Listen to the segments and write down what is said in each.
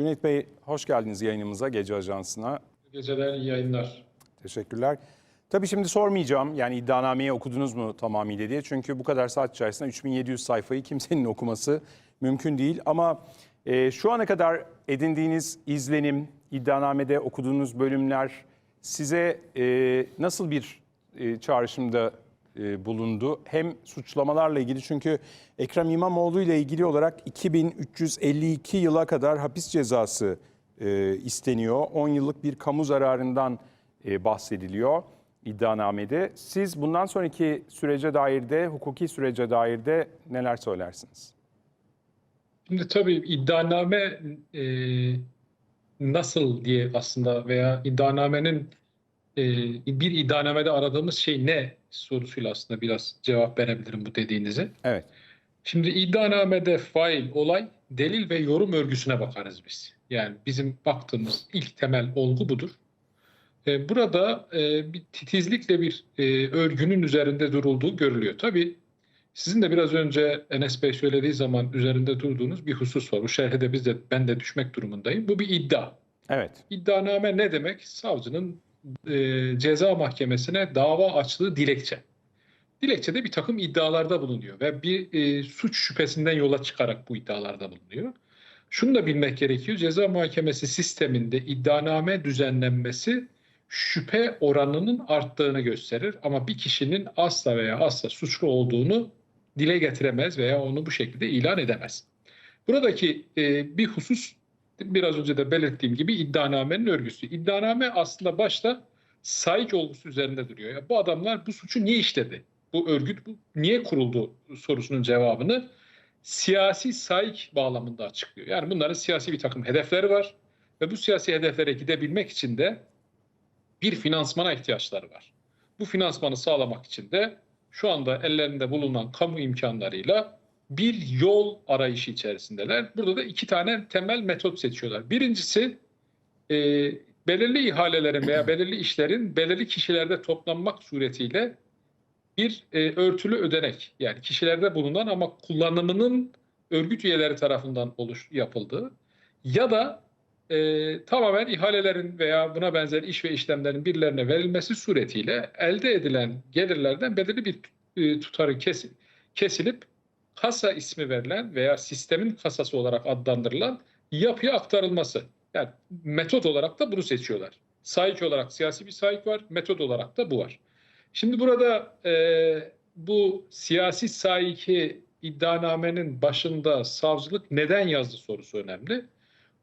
Cüneyt Bey hoş geldiniz yayınımıza Gece Ajansı'na. Geceler, iyi yayınlar. Teşekkürler. Tabii şimdi sormayacağım yani iddianameyi okudunuz mu tamamıyla diye. Çünkü bu kadar saat içerisinde 3700 sayfayı kimsenin okuması mümkün değil. Ama e, şu ana kadar edindiğiniz izlenim, iddianamede okuduğunuz bölümler size e, nasıl bir e, çağrışımda e, bulundu? Hem suçlamalarla ilgili çünkü Ekrem İmamoğlu ile ilgili olarak 2352 yıla kadar hapis cezası e, isteniyor. 10 yıllık bir kamu zararından e, bahsediliyor iddianamede. Siz bundan sonraki sürece dair de, hukuki sürece dair de neler söylersiniz? Şimdi tabii iddianame e, nasıl diye aslında veya iddianamenin e, bir iddianamede aradığımız şey ne sorusuyla aslında biraz cevap verebilirim bu dediğinize. Evet. Şimdi iddianamede fail, olay, delil ve yorum örgüsüne bakarız biz. Yani bizim baktığımız ilk temel olgu budur. E, Burada e, bir titizlikle bir e, örgünün üzerinde durulduğu görülüyor. Tabii sizin de biraz önce Enes Bey söylediği zaman üzerinde durduğunuz bir husus var. Bu şerhe de biz de ben de düşmek durumundayım. Bu bir iddia. Evet. İddianame ne demek? Savcının e, ceza mahkemesine dava açtığı dilekçe. Dilekçede bir takım iddialarda bulunuyor ve bir e, suç şüphesinden yola çıkarak bu iddialarda bulunuyor. Şunu da bilmek gerekiyor. Ceza muhakemesi sisteminde iddianame düzenlenmesi şüphe oranının arttığını gösterir ama bir kişinin asla veya asla suçlu olduğunu dile getiremez veya onu bu şekilde ilan edemez. Buradaki e, bir husus biraz önce de belirttiğim gibi iddianamenin örgüsü. İddianame aslında başta sahik olgusu üzerinde duruyor. Ya bu adamlar bu suçu niye işledi? Bu örgüt bu, niye kuruldu sorusunun cevabını siyasi sahik bağlamında açıklıyor. Yani bunların siyasi bir takım hedefleri var ve bu siyasi hedeflere gidebilmek için de bir finansmana ihtiyaçları var. Bu finansmanı sağlamak için de şu anda ellerinde bulunan kamu imkanlarıyla bir yol arayışı içerisindeler. Burada da iki tane temel metot seçiyorlar. Birincisi e, belirli ihalelerin veya belirli işlerin belirli kişilerde toplanmak suretiyle bir e, örtülü ödenek yani kişilerde bulunan ama kullanımının örgüt üyeleri tarafından oluş yapıldığı ya da e, tamamen ihalelerin veya buna benzer iş ve işlemlerin birilerine verilmesi suretiyle elde edilen gelirlerden belirli bir e, tutarı kes, kesilip kasa ismi verilen veya sistemin kasası olarak adlandırılan yapıya aktarılması. Yani metot olarak da bunu seçiyorlar. Sahik olarak siyasi bir sahik var, metot olarak da bu var. Şimdi burada e, bu siyasi sahiki iddianamenin başında savcılık neden yazdı sorusu önemli.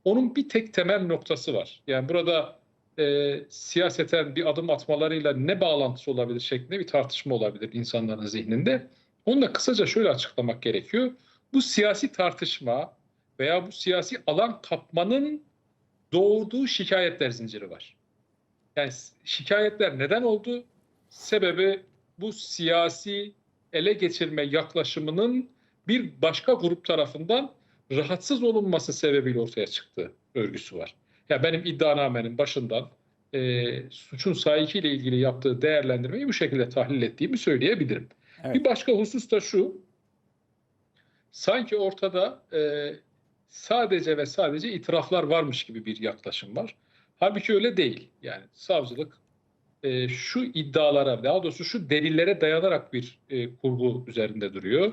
Onun bir tek temel noktası var. Yani burada e, siyaseten bir adım atmalarıyla ne bağlantısı olabilir şeklinde bir tartışma olabilir insanların zihninde. Onu da kısaca şöyle açıklamak gerekiyor. Bu siyasi tartışma veya bu siyasi alan kapmanın doğurduğu şikayetler zinciri var. Yani şikayetler neden oldu? Sebebi bu siyasi ele geçirme yaklaşımının bir başka grup tarafından rahatsız olunması sebebiyle ortaya çıktığı örgüsü var. Ya yani benim iddianamenin başından e, suçun sahikiyle ilgili yaptığı değerlendirmeyi bu şekilde tahlil ettiğimi söyleyebilirim. Evet. Bir başka husus da şu. Sanki ortada e, sadece ve sadece itiraflar varmış gibi bir yaklaşım var. Halbuki öyle değil. Yani savcılık e, şu iddialara, daha doğrusu şu delillere dayanarak bir e, kurgu üzerinde duruyor.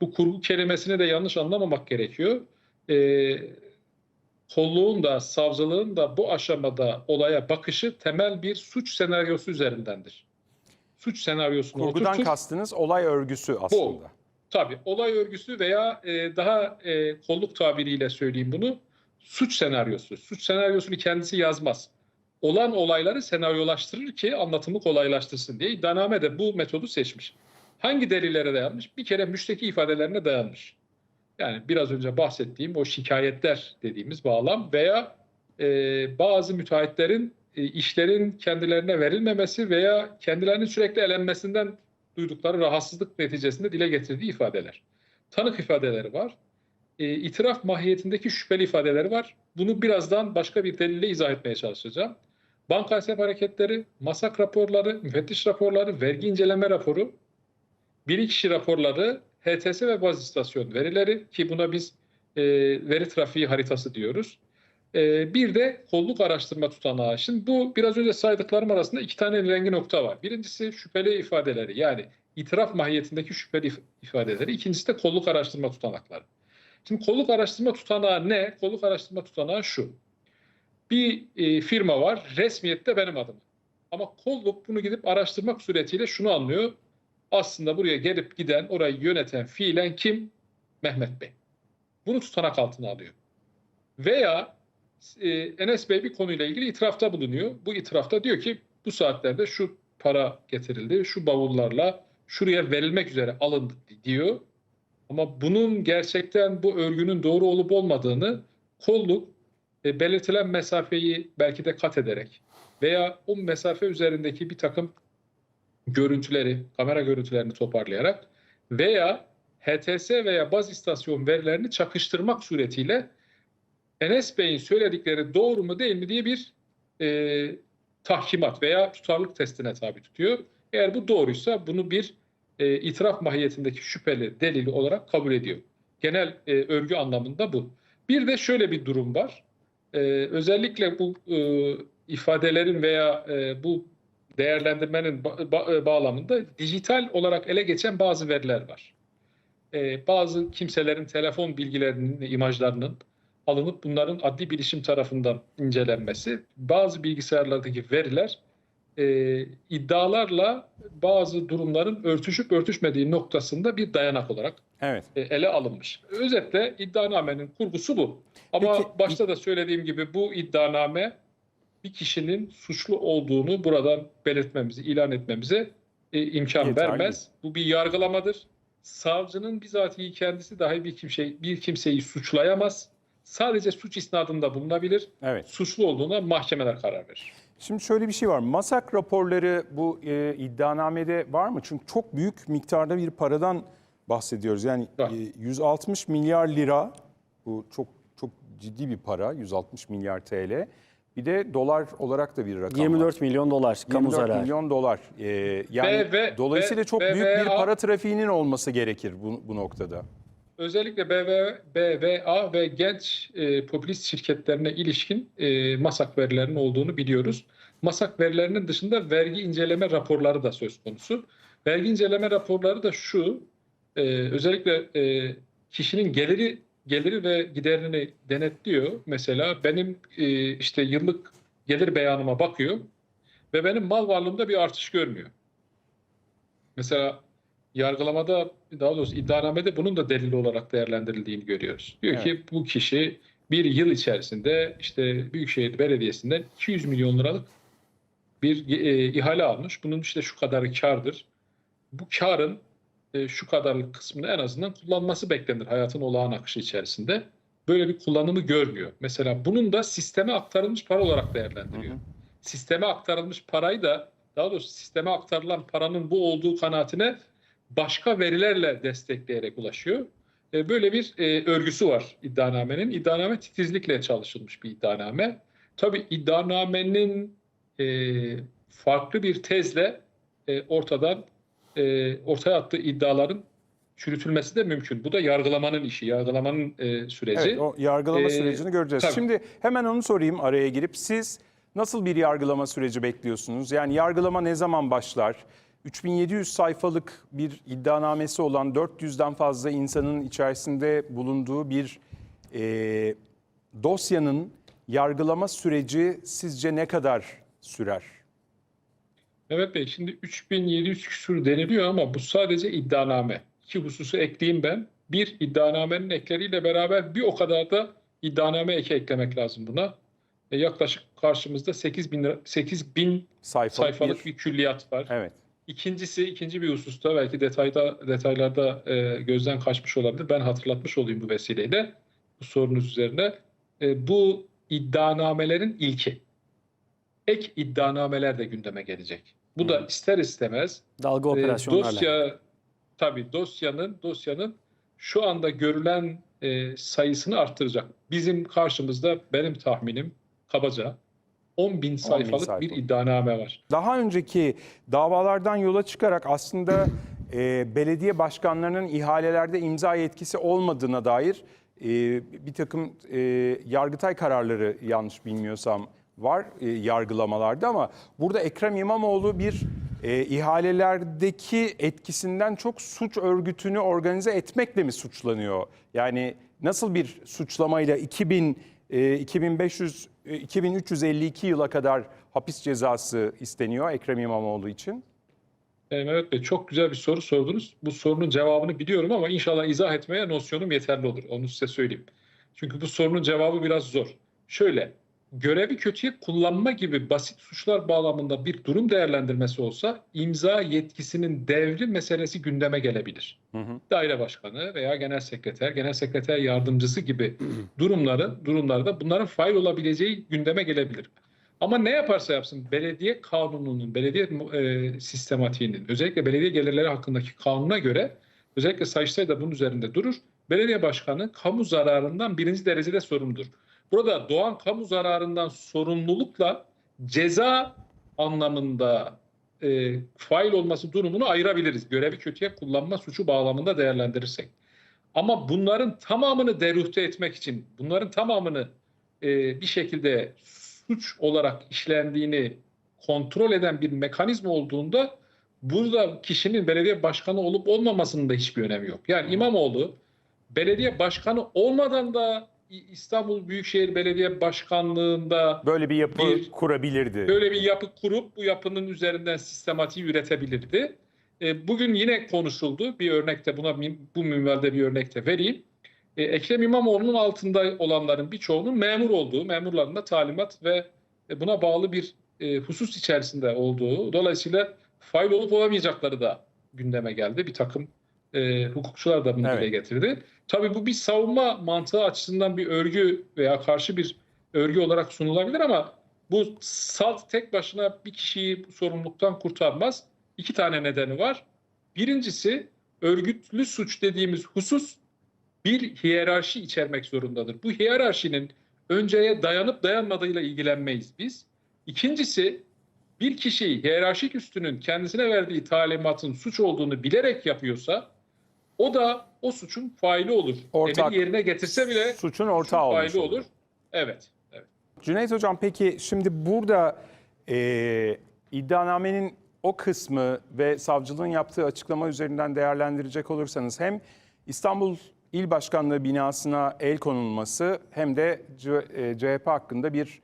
Bu kurgu kelimesini de yanlış anlamamak gerekiyor. E, kolluğun da, savcılığın da bu aşamada olaya bakışı temel bir suç senaryosu üzerindendir. Suç senaryosunu Kurgudan oturtur. kastınız olay örgüsü aslında. Bu, tabii olay örgüsü veya e, daha e, kolluk tabiriyle söyleyeyim bunu, suç senaryosu. Suç senaryosunu kendisi yazmaz olan olayları senaryolaştırır ki anlatımı kolaylaştırsın diye iddianame de bu metodu seçmiş. Hangi delillere dayanmış? Bir kere müşteki ifadelerine dayanmış. Yani biraz önce bahsettiğim o şikayetler dediğimiz bağlam veya e, bazı müteahhitlerin işlerin kendilerine verilmemesi veya kendilerinin sürekli elenmesinden duydukları rahatsızlık neticesinde dile getirdiği ifadeler. Tanık ifadeleri var. E, itiraf mahiyetindeki şüpheli ifadeleri var. Bunu birazdan başka bir delille izah etmeye çalışacağım. Banka hesap hareketleri, masak raporları, müfettiş raporları, vergi inceleme raporu, kişi raporları, HTS ve baz istasyon verileri ki buna biz e, veri trafiği haritası diyoruz. Ee, bir de kolluk araştırma tutanağı. Şimdi bu biraz önce saydıklarım arasında iki tane rengi nokta var. Birincisi şüpheli ifadeleri yani itiraf mahiyetindeki şüpheli if- ifadeleri. İkincisi de kolluk araştırma tutanakları. Şimdi kolluk araştırma tutanağı ne? Kolluk araştırma tutanağı şu. Bir e, firma var resmiyette benim adım. Ama kolluk bunu gidip araştırmak suretiyle şunu anlıyor. Aslında buraya gelip giden, orayı yöneten fiilen kim? Mehmet Bey. Bunu tutanak altına alıyor. Veya e, Enes Bey bir konuyla ilgili itirafta bulunuyor. Bu itirafta diyor ki bu saatlerde şu para getirildi, şu bavullarla şuraya verilmek üzere alındı diyor. Ama bunun gerçekten bu örgünün doğru olup olmadığını kolluk e, belirtilen mesafeyi belki de kat ederek veya o mesafe üzerindeki bir takım görüntüleri, kamera görüntülerini toparlayarak veya HTS veya baz istasyon verilerini çakıştırmak suretiyle Enes Bey'in söyledikleri doğru mu değil mi diye bir e, tahkimat veya tutarlılık testine tabi tutuyor. Eğer bu doğruysa bunu bir e, itiraf mahiyetindeki şüpheli delili olarak kabul ediyor. Genel e, örgü anlamında bu. Bir de şöyle bir durum var. E, özellikle bu e, ifadelerin veya e, bu değerlendirmenin ba- ba- e, bağlamında dijital olarak ele geçen bazı veriler var. E, bazı kimselerin telefon bilgilerinin, imajlarının alınıp bunların adli bilişim tarafından incelenmesi, bazı bilgisayarlardaki veriler e, iddialarla bazı durumların örtüşüp örtüşmediği noktasında bir dayanak olarak Evet. e, ele alınmış. Özetle iddianamenin kurgusu bu. Ama Peki- başta da söylediğim gibi bu iddianame bir kişinin suçlu olduğunu buradan belirtmemizi, ilan etmemize e, imkan Yeterli. vermez. Bu bir yargılamadır. Savcının bizatihi kendisi dahi bir kimse bir kimseyi suçlayamaz. Sadece suç isnadında bulunabilir. Evet. Suçlu olduğuna mahkemeler karar verir. Şimdi şöyle bir şey var. Masak raporları bu e, iddianamede var mı? Çünkü çok büyük miktarda bir paradan bahsediyoruz. Yani Var. e, 160 milyar lira bu çok çok ciddi bir para. 160 milyar TL. Bir de dolar olarak da bir rakam var. 24 milyon dolar kamu 24 zararı. milyon dolar. E, yani Ve- ve- dolayısıyla ve- çok ve- büyük ve- bir para trafiğinin olması gerekir bu, bu noktada. Özellikle BV, BVA ve genç e, popülist şirketlerine ilişkin e, masak verilerinin olduğunu biliyoruz. Masak verilerinin dışında vergi inceleme raporları da söz konusu. Vergi inceleme raporları da şu, e, özellikle e, kişinin geliri geliri ve giderini denetliyor. Mesela benim e, işte yıllık gelir beyanıma bakıyor ve benim mal varlığımda bir artış görmüyor. Mesela yargılamada daha doğrusu iddianamede bunun da delili olarak değerlendirildiğini görüyoruz. Diyor ki bu kişi bir yıl içerisinde işte Büyükşehir Belediyesi'nden 200 milyon liralık bir e, ihale almış. Bunun işte şu kadarı kardır. Bu karın e, şu kadarlık kısmını en azından kullanması beklenir hayatın olağan akışı içerisinde. Böyle bir kullanımı görmüyor. Mesela bunun da sisteme aktarılmış para olarak değerlendiriyor. Sisteme aktarılmış parayı da daha doğrusu sisteme aktarılan paranın bu olduğu kanaatine başka verilerle destekleyerek ulaşıyor. E, Böyle bir e, örgüsü var iddianamenin. İddianame titizlikle çalışılmış bir iddianame. Tabii iddianamenin e, farklı bir tezle e, ortadan e, ortaya attığı iddiaların çürütülmesi de mümkün. Bu da yargılamanın işi, yargılamanın e, süreci. Evet, o yargılama Ee, sürecini göreceğiz. tabii. Şimdi hemen onu sorayım araya girip. Siz nasıl bir yargılama süreci bekliyorsunuz? Yani yargılama ne zaman başlar? 3700 sayfalık bir iddianamesi olan 400'den fazla insanın içerisinde bulunduğu bir e, dosyanın yargılama süreci sizce ne kadar sürer? Mehmet Bey şimdi 3700 küsur deniliyor ama bu sadece iddianame. İki hususu ekleyeyim ben. Bir iddianamenin ekleriyle beraber bir o kadar da iddianame eki eklemek lazım buna. E, yaklaşık karşımızda 8000 lira, 8000 Sayfalık, sayfalık bir... bir külliyat var. Evet. İkincisi, ikinci bir hususta belki detayda detaylarda e, gözden kaçmış olabilir. Ben hatırlatmış olayım bu vesileyle bu sorunuz üzerine. E, bu iddianamelerin ilki. Ek iddianameler de gündeme gelecek. Bu da ister istemez Dalga e, operasyonlarla. dosya tabii dosyanın dosyanın şu anda görülen e, sayısını arttıracak. Bizim karşımızda benim tahminim kabaca 10 bin sayfalık sayfa. bir iddianame var. Daha önceki davalardan yola çıkarak aslında e, belediye başkanlarının ihalelerde imza yetkisi olmadığına dair e, bir takım e, Yargıtay kararları yanlış bilmiyorsam var e, yargılamalarda ama burada Ekrem İmamoğlu bir e, ihalelerdeki etkisinden çok suç örgütünü organize etmekle mi suçlanıyor? Yani nasıl bir suçlamayla 2000 e, 2500 e, 2352 yıla kadar hapis cezası isteniyor Ekrem İmamoğlu için? Mehmet Bey çok güzel bir soru sordunuz. Bu sorunun cevabını biliyorum ama inşallah izah etmeye nosyonum yeterli olur. Onu size söyleyeyim. Çünkü bu sorunun cevabı biraz zor. Şöyle, görevi kötüye kullanma gibi basit suçlar bağlamında bir durum değerlendirmesi olsa imza yetkisinin devri meselesi gündeme gelebilir. Hı hı. Daire başkanı veya genel sekreter, genel sekreter yardımcısı gibi durumları durumlarda bunların fail olabileceği gündeme gelebilir. Ama ne yaparsa yapsın belediye kanununun, belediye e, sistematiğinin, özellikle belediye gelirleri hakkındaki kanuna göre özellikle Sayıştay da bunun üzerinde durur. Belediye başkanı kamu zararından birinci derecede sorumludur. Burada doğan kamu zararından sorumlulukla ceza anlamında e, fail olması durumunu ayırabiliriz. Görevi kötüye kullanma suçu bağlamında değerlendirirsek. Ama bunların tamamını deruhte etmek için, bunların tamamını e, bir şekilde suç olarak işlendiğini kontrol eden bir mekanizma olduğunda burada kişinin belediye başkanı olup olmamasının da hiçbir önemi yok. Yani İmamoğlu belediye başkanı olmadan da İstanbul Büyükşehir Belediye Başkanlığında Böyle bir yapı Bir- kurabilirdi. böyle bir yapı kurup bu yapının üzerinden sistematiği üretebilirdi. E, Bugün yine konuşuldu. Bir örnekte buna bu minvalde bir örnekte vereyim. E, Ekrem İmamoğlu'nun altında olanların birçoğunun memur olduğu, memurların da talimat ve e, buna bağlı bir e, husus içerisinde olduğu, dolayısıyla fail olup olamayacakları da gündeme geldi. Bir takım e, hukukçular da bunu Evet. dile getirdi. Tabii bu bir savunma mantığı açısından bir örgü veya karşı bir örgü olarak sunulabilir ama bu salt tek başına bir kişiyi sorumluluktan kurtarmaz. İki tane nedeni var. Birincisi örgütlü suç dediğimiz husus bir hiyerarşi içermek zorundadır. Bu hiyerarşinin önceye dayanıp dayanmadığıyla ilgilenmeyiz biz. İkincisi bir kişi hiyerarşik üstünün kendisine verdiği talimatın suç olduğunu bilerek yapıyorsa o da o suçun faili olur. Ortak. Emir yerine getirse bile Suçun suçun ortağı olmuş faili olur. olur. Evet. evet. Cüneyt Hocam peki şimdi burada e, iddianamenin o kısmı ve savcılığın yaptığı açıklama üzerinden değerlendirecek olursanız hem İstanbul İl Başkanlığı binasına el konulması hem de C- e, CHP hakkında bir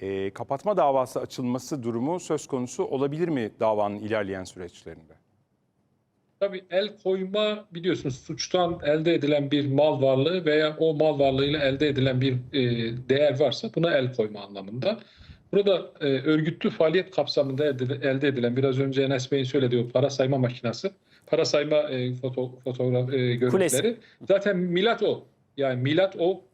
e, kapatma davası açılması durumu söz konusu olabilir mi davanın ilerleyen süreçlerinde? Tabii el koyma biliyorsunuz suçtan elde edilen bir mal varlığı veya o mal varlığıyla elde edilen bir e, değer varsa buna el koyma anlamında. Burada e, örgütlü faaliyet kapsamında elde, elde edilen biraz önce Enes Bey'in söylediği o para sayma makinesi, para sayma e, foto, fotoğraf e, görüntüleri zaten milat o. Yani milat o.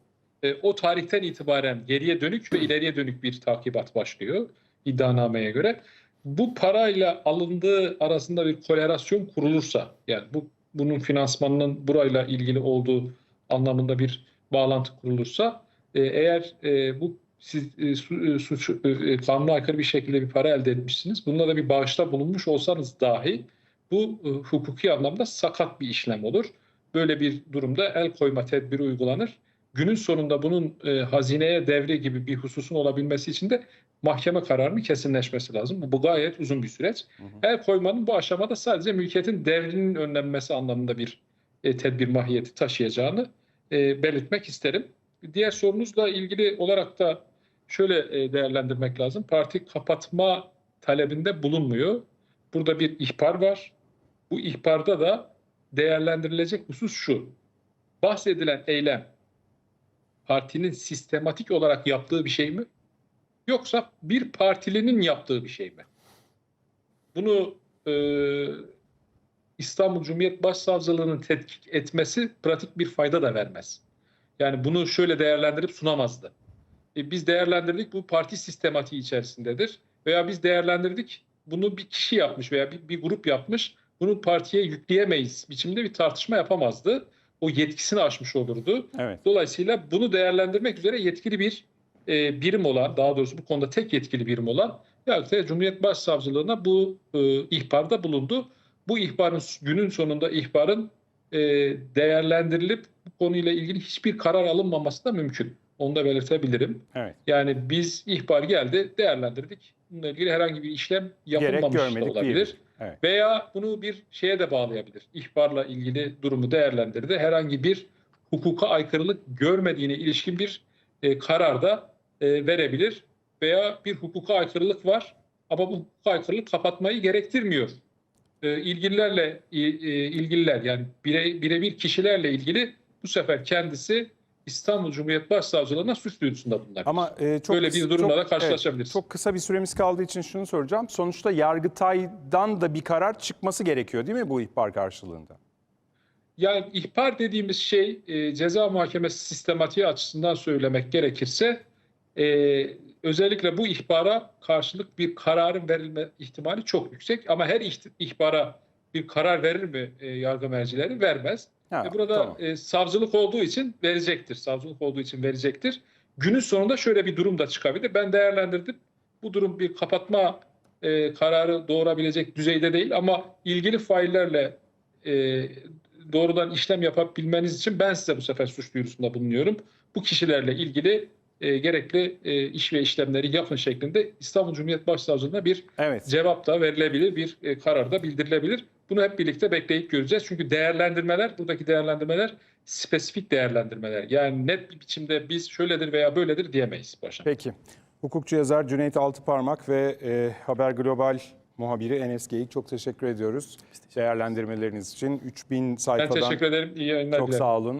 E, o tarihten itibaren geriye dönük ve ileriye dönük bir takibat başlıyor iddianameye göre bu parayla alındığı arasında bir korelasyon kurulursa yani bu bunun finansmanının burayla ilgili olduğu anlamında bir bağlantı kurulursa e, eğer e, bu siz e, e, suç e, kanuna aykırı bir şekilde bir para elde etmişsiniz. Bununla da bir bağışta bulunmuş olsanız dahi bu e, hukuki anlamda sakat bir işlem olur. Böyle bir durumda el koyma tedbiri uygulanır. Günün sonunda bunun e, hazineye devri gibi bir hususun olabilmesi için de mahkeme kararının kesinleşmesi lazım. Bu, bu gayet uzun bir süreç. El koymanın bu aşamada sadece mülkiyetin devrinin önlenmesi anlamında bir e, tedbir mahiyeti taşıyacağını e, belirtmek isterim. Diğer sorunuzla ilgili olarak da şöyle e, değerlendirmek lazım. Parti kapatma talebinde bulunmuyor. Burada bir ihbar var. Bu ihbarda da değerlendirilecek husus şu. Bahsedilen eylem partinin sistematik olarak yaptığı bir şey mi? Yoksa bir partilinin yaptığı bir şey mi? Bunu e, İstanbul Cumhuriyet Başsavcılığı'nın tetkik etmesi pratik bir fayda da vermez. Yani bunu şöyle değerlendirip sunamazdı. E, biz değerlendirdik bu parti sistematiği içerisindedir. Veya biz değerlendirdik bunu bir kişi yapmış veya bir, bir grup yapmış. Bunu partiye yükleyemeyiz biçimde bir tartışma yapamazdı. O yetkisini aşmış olurdu. Evet. Dolayısıyla bunu değerlendirmek üzere yetkili bir e, birim olan, daha doğrusu bu konuda tek yetkili birim olan Yargıtay Cumhuriyet Başsavcılığına bu e, ihbarda bulundu. Bu ihbarın günün sonunda ihbarın e, değerlendirilip bu konuyla ilgili hiçbir karar alınmaması da mümkün. Onu da belirtebilirim. Evet. Yani biz ihbar geldi, değerlendirdik. Bununla ilgili herhangi bir işlem yapılmamış da olabilir. Evet. Veya bunu bir şeye de bağlayabilir. İhbarla ilgili durumu değerlendirdi. Herhangi bir hukuka aykırılık görmediğine ilişkin bir e, karar da e, verebilir. Veya bir hukuka aykırılık var ama bu hukuka aykırılık kapatmayı gerektirmiyor. E, ilgililerle e, ilgililer yani bire, birebir kişilerle ilgili bu sefer kendisi İstanbul Cumhuriyet Başsavcılığına suç duyurusunda bulunabilir. Ama e, çok Böyle bir durumla da karşılaşabiliriz. evet, çok kısa bir süremiz kaldığı için şunu soracağım. Sonuçta Yargıtay'dan da bir karar çıkması gerekiyor değil mi bu ihbar karşılığında? Yani ihbar dediğimiz şey e, ceza muhakemesi sistematiği açısından söylemek gerekirse e, özellikle bu ihbara karşılık bir kararın verilme ihtimali çok yüksek. Ama her ihbara bir karar verir mi e, yargı mercileri? Vermez. Ha, E, burada tamam. e, savcılık olduğu için verecektir. Savcılık olduğu için verecektir. Günün sonunda şöyle bir durum da çıkabilir. Ben değerlendirdim. Bu durum bir kapatma e, kararı doğurabilecek düzeyde değil ama ilgili faillerle e, doğrudan işlem yapabilmeniz için ben size bu sefer suç duyurusunda bulunuyorum. Bu kişilerle ilgili e, gerekli e, iş ve işlemleri yapın şeklinde İstanbul Cumhuriyet Başsavcılığına bir Evet. cevap da verilebilir, bir e, karar da bildirilebilir. Bunu hep birlikte bekleyip göreceğiz. Çünkü değerlendirmeler, buradaki değerlendirmeler spesifik değerlendirmeler. Yani net bir biçimde biz şöyledir veya böyledir diyemeyiz Başkan. Peki. Hukukçu yazar Cüneyt Altıparmak ve e, Haber Global muhabiri Enes Geyik çok teşekkür ediyoruz değerlendirmeleriniz için. 3000 Ben sayfadan teşekkür ederim. İyi yayınlar çok dilerim. sağ olun.